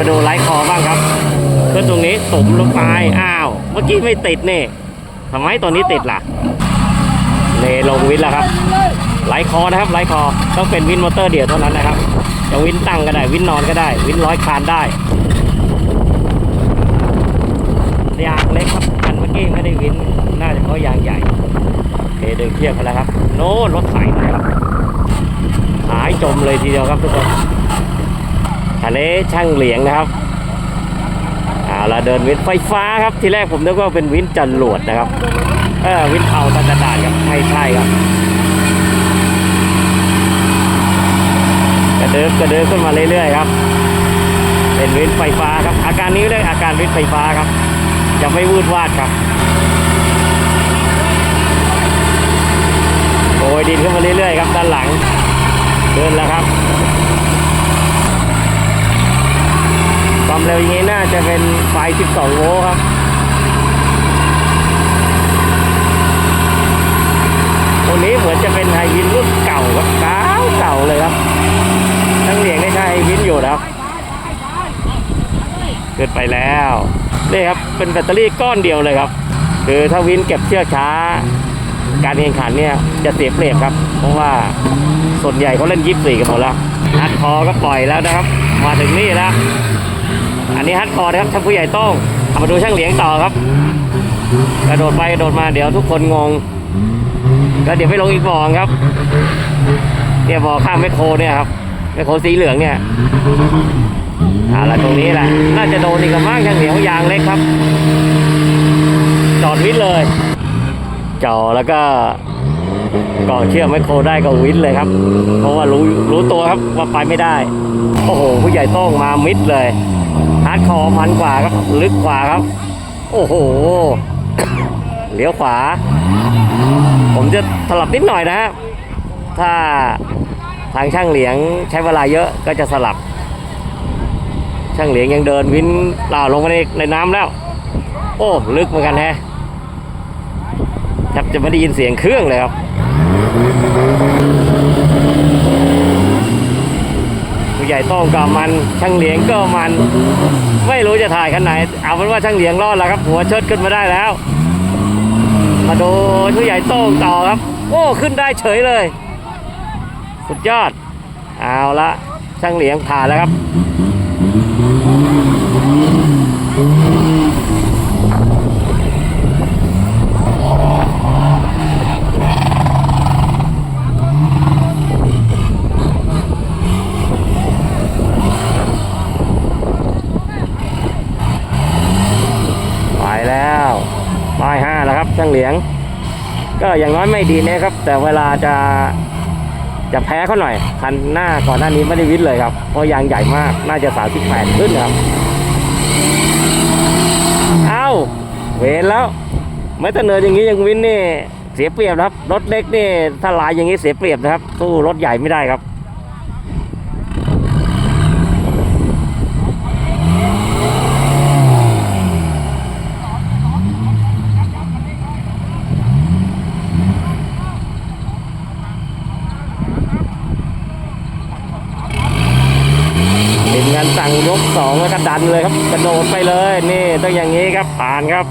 มาดูไลท์คอบ้างครับขึ้นตรงนี้สมลงไปอ้าว เมื่อกี้ไม่ติดนี่ทำไมตัวนี้ติดล่ะเลลงวินแล้วครับไลท์คอนะครับไลท์คอต้องเป็นวินมอเตอร์เดียวเท่านั้นนะครับจะวินตั้งก็ได้วินนอนก็ได้ วินร้อยคานได้ยางเล็กครับคันเมื่อกี้ไม่ได้วินน่าจะเพราะยางใหญ่เทเดินเทียบกันแล้วครับ โน้รถไถนะครับหายจมเลยทีเดียวครับทุกคน อันนี้ช่างเหลียงนะครับเอาละเดินวินไฟฟ้าครับทีแรกผมนึกว่าเป็นวินจรวดนะครับเออวินเทาตะกระดาษครับไม่ใช่ครับ กระเดิบกระเดิบขึ้นมาเรื่อยๆครับ เป็นวินไฟฟ้าครับ อาการนี้เรียกอาการวินไฟฟ้าครับจะไม่วืดวาดครับโอ้ยดินขึ้นมาเรื่อยๆครับด้านหลังเดินแล้วครับ ความเร็วอย่างนี้น่าจะเป็นไฟ 12 โวลต์ครับตัวนี้เหมือนจะเป็นไฮวินรุ่นเก่าครับเก่าเก่าเลยครับทั้งเหลียงได้ใช้ไฮวินอยู่นะครับขึ้นไปแล้วนี่ครับเป็นแบตเตอรี่ก้อนเดียวเลยครับ คือถ้าวินเก็บเชือกช้า การแข่งขันเนี่ยจะเสียเปรียบครับ เพราะว่าส่วนใหญ่เขาเล่นยิบสี่กันหมดแล้วฮัดคอก็ปล่อยแล้วนะครับ มาถึงนี่แล้ว อันนี้ฮัดคอนะครับท่านผู้ใหญ่โต้งเอามาดูช่างเหลียงต่อครับ กระโดดไปกระโดดมาเดี๋ยวทุกคนงงก็เดี๋ยวไปลงอีกบ่อครับ เนี่ยบ่อข้างแมคโครเนี่ยครับแมคโครสีเหลืองเนี่ยเอาละตรงนี้แหละน่าจะโดนอีกกระมังช่างเหลียงยางเล็กครับ จอดวิทเลยจ่อแล้วก็ก่อเชือกแมโครได้ก็วิทย์เลยครับ เพราะว่ารู้รู้ตัวครับว่าไปไม่ได้ โอ้โห ผู้ใหญ่ต้องมามิดเลย ฮาร์ดคอร์พันกว่าครับ ลึกกว่าครับ โอ้โห เลี้ยวขวา ผมจะสลับนิดหน่อยนะฮะ ถ้าทางช่างเหลียงใช้เวลาเยอะก็จะสลับ ช่างเหลียงยังเดินวินล่าลงมาในในน้ำแล้ว โอ้ ลึกเหมือนกันแฮะแทบจะไม่ได้ยินเสียงเครื่องเลยครับ ใหญ่โต้มก็มันช่างเหลียงก็มัน ไม่รู้จะถ่ายคันไหน เอาเป็นว่าช่างเหลียงรอดแล้วครับ หัวเชิดขึ้นมาได้แล้ว มาดูผู้ใหญ่โต้งต่อครับ โอ้ขึ้นได้เฉยเลย สุดยอด เอาละช่างเหลียงผ่านแล้วครับ แล้วป้ายห้าแล้วครับช่างเหลียง ก็อย่างน้อยไม่ดีนะครับ แต่เวลาจะจะแพ้เขาหน่อยคันหน้าก่อนหน้านี้ไม่ได้วิทย์เลยครับ เพราะยางใหญ่มากน่าจะสามสิบแปดขึ้นครับ เอ้าเวรแล้ว ไม่แต่เนินอย่างนี้ยังวินนี่เสียเปรียบครับ รถเล็กนี่ถ้าลายอย่างนี้เสียเปรียบนะครับสู้รถใหญ่ไม่ได้ครับ การสั่งยกสองแล้วก็ดันเลยครับกระโดดไปเลยนี่ต้องอย่างนี้ครับผ่านครับ